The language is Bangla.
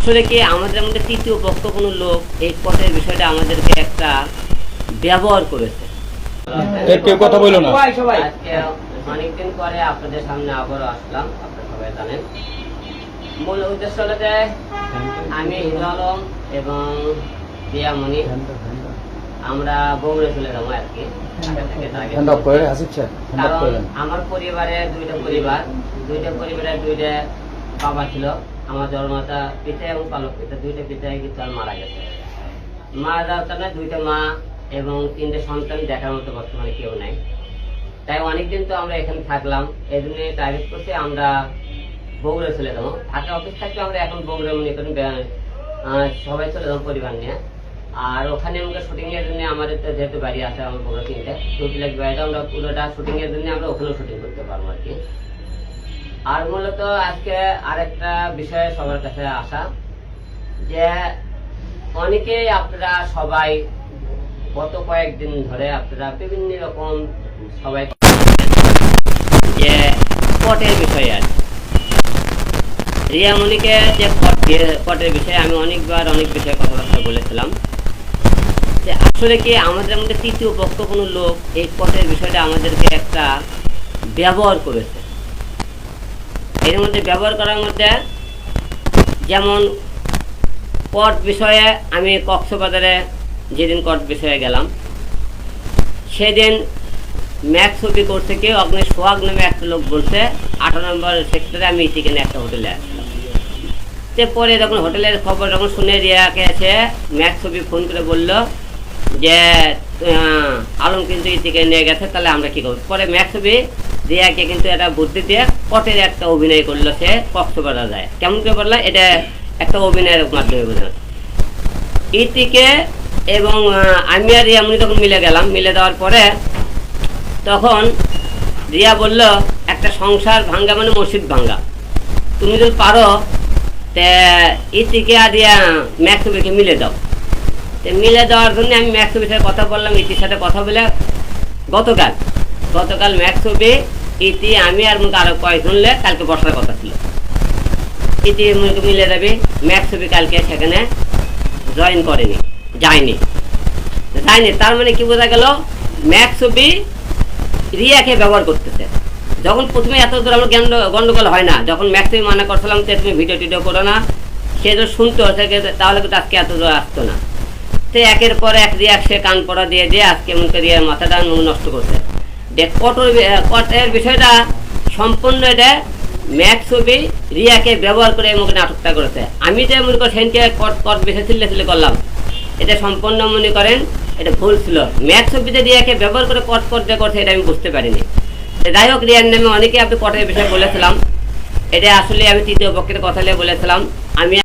আসলে কি আমাদের মধ্যে তৃতীয় পক্ষ কোনো লোক এই পথের বিষয়টা আমাদেরকে একটা ব্যবহার করেছে? কেউ কথা বলল না। অনেকদিন পরে আপনাদের সামনে আবারও আসলাম আপনারা সবাই জানেন। মূল উদ্দেশ্য হলো যে আমি হিরো আলম এবং দিয়ামণি। আমরা বগুড়ে চলে যাব আর কি। কারণ আমার পরিবারে দুইটা পরিবার দুইটা পরিবারের দুইটা বাবা ছিল। আমার জন্মতা পিতা এবং পালক পিতা দুইটা পিতাই কিন্তু আর মারা গেছে। মা যাওয়ার কারণে দুইটা মা এবং তিনটে সন্তান দেখার মতো বর্তমানে কেউ নাই। তাই অনেকদিন তো আমরা এখানে থাকলাম এই জন্য টার্গেট করছি আমরা বগুড়া চলে যাব। ঢাকা অফিস থাকতে আমরা এখন বগুড়ে মনে আহ, সবাই চলে যাব পরিবার নিয়ে। আর ওখানে আমাকে শুটিং এর জন্য আমাদের তো যেহেতু বাড়ি আছে আমার বগুড়া তিনটে। টু প্লাস বাড়িটা আমরা পুরোটা শুটিং এর জন্য আমরা ওখানেও শুটিং করতে পারব আর কি। আর মূলত আজকে আরেকটা বিষয় সবার কাছে আসা, যে অনেকেই আপনারা সবাই গত কয়েকদিন ধরে আপনারা বিভিন্ন রকম সবাই যে পটের বিষয়ে আছে। রিয়ামণিকে যে পট পটের বিষয়ে আমি অনেকবার অনেক বিষয়ে কথাবার্তা বলেছিলাম। যে আসলে কি আমাদের মধ্যে তৃতীয় পক্ষ কোনো লোক এই পটের বিষয়টা আমাদেরকে একটা ব্যবহার করেছে? এর মধ্যে ব্যবহার করার মধ্যে যেমন কট বিষয়ে আমি কক্সবাজারে যেদিন কট বিষয়ে গেলাম, সেদিন ম্যাক্স ছবি করতে কেউ অগ্নি সোহাগ নামে একটা লোক বলছে, আঠারো নম্বর সেক্টরে আমি চিকেন একটা হোটেলে আসলাম। পরে যখন হোটেলের খবর যখন শুনে রিয়াকে আছে ম্যাক্স ছবি ফোন করে বলল যে আলম কিন্তু ইতিকে নিয়ে গেছে, তাহলে আমরা কী করব? পরে ম্যাক্স ছবি রিয়াকে কিন্তু একটা বুদ্ধি দিয়ে কটের একটা অভিনয় করল সে কক্সবাজার যায়। কেমন করে বলল? এটা একটা অভিনয়ের মাধ্যমে বুঝলাম ইতিকে এবং আমি আর রিয়া মুনি তখন মিলে গেলাম। মিলে দেওয়ার পরে তখন রিয়া বলল, একটা সংসার ভাঙ্গা মানে মসজিদ ভাঙ্গা। তুমি যদি পারো, তে ইতিকে আর রিয়া ম্যাক্সবিকে মিলে দাও। তো মিলে দেওয়ার জন্য আমি ম্যাক্সবির সাথে কথা বললাম, ইতির সাথে কথা বলে গতকাল গতকাল ম্যাক্সবি ইতি আমি আর মুখে আরও কয়েকজন লে কালকে বসার কথা ছিল। ইতি মুখে মিলে যাবে ম্যাক্সবি কালকে সেখানে জয়েন করেনি, যায়নি। যায়নি, তার মানে কি বোঝা গেল ম্যাক্সবি রিয়াকে ব্যবহার করতেছে। যখন প্রথমে এত দূর আমার জ্ঞান গন্ডগোল হয় না, যখন ম্যাক্সিমাম মানা করছিলাম যে তুমি ভিডিও টিডিও করো না, সে তো শুনতো তাহলে কিন্তু আজকে এত দূর আসতো না। তো একের পর এক রিয়াক সে কান পড়া দিয়ে দিয়ে আজকে মনে রিয়ার মাথাটা মুখ নষ্ট করছে। কটর কটের বিষয়টা সম্পূর্ণ এটা ম্যাক্স ছবি রিয়াকে ব্যবহার করে মুখে নাটকটা করেছে। আমি যে মনে করি সেনকে কট কট বেশি ছিলে করলাম। এটা সম্পূর্ণ মনে করেন, এটা ভুল ছিল। ম্যাথ ছবিতে রিয়াকে ব্যবহার করে কট কট যে করছে এটা আমি বুঝতে পারিনি। যাই হোক, রিয়ার নামে অনেকে আপনি কটের বিষয়ে বলেছিলাম। এটা আসলে আমি তৃতীয় পক্ষের কথা বলেছিলাম। আমি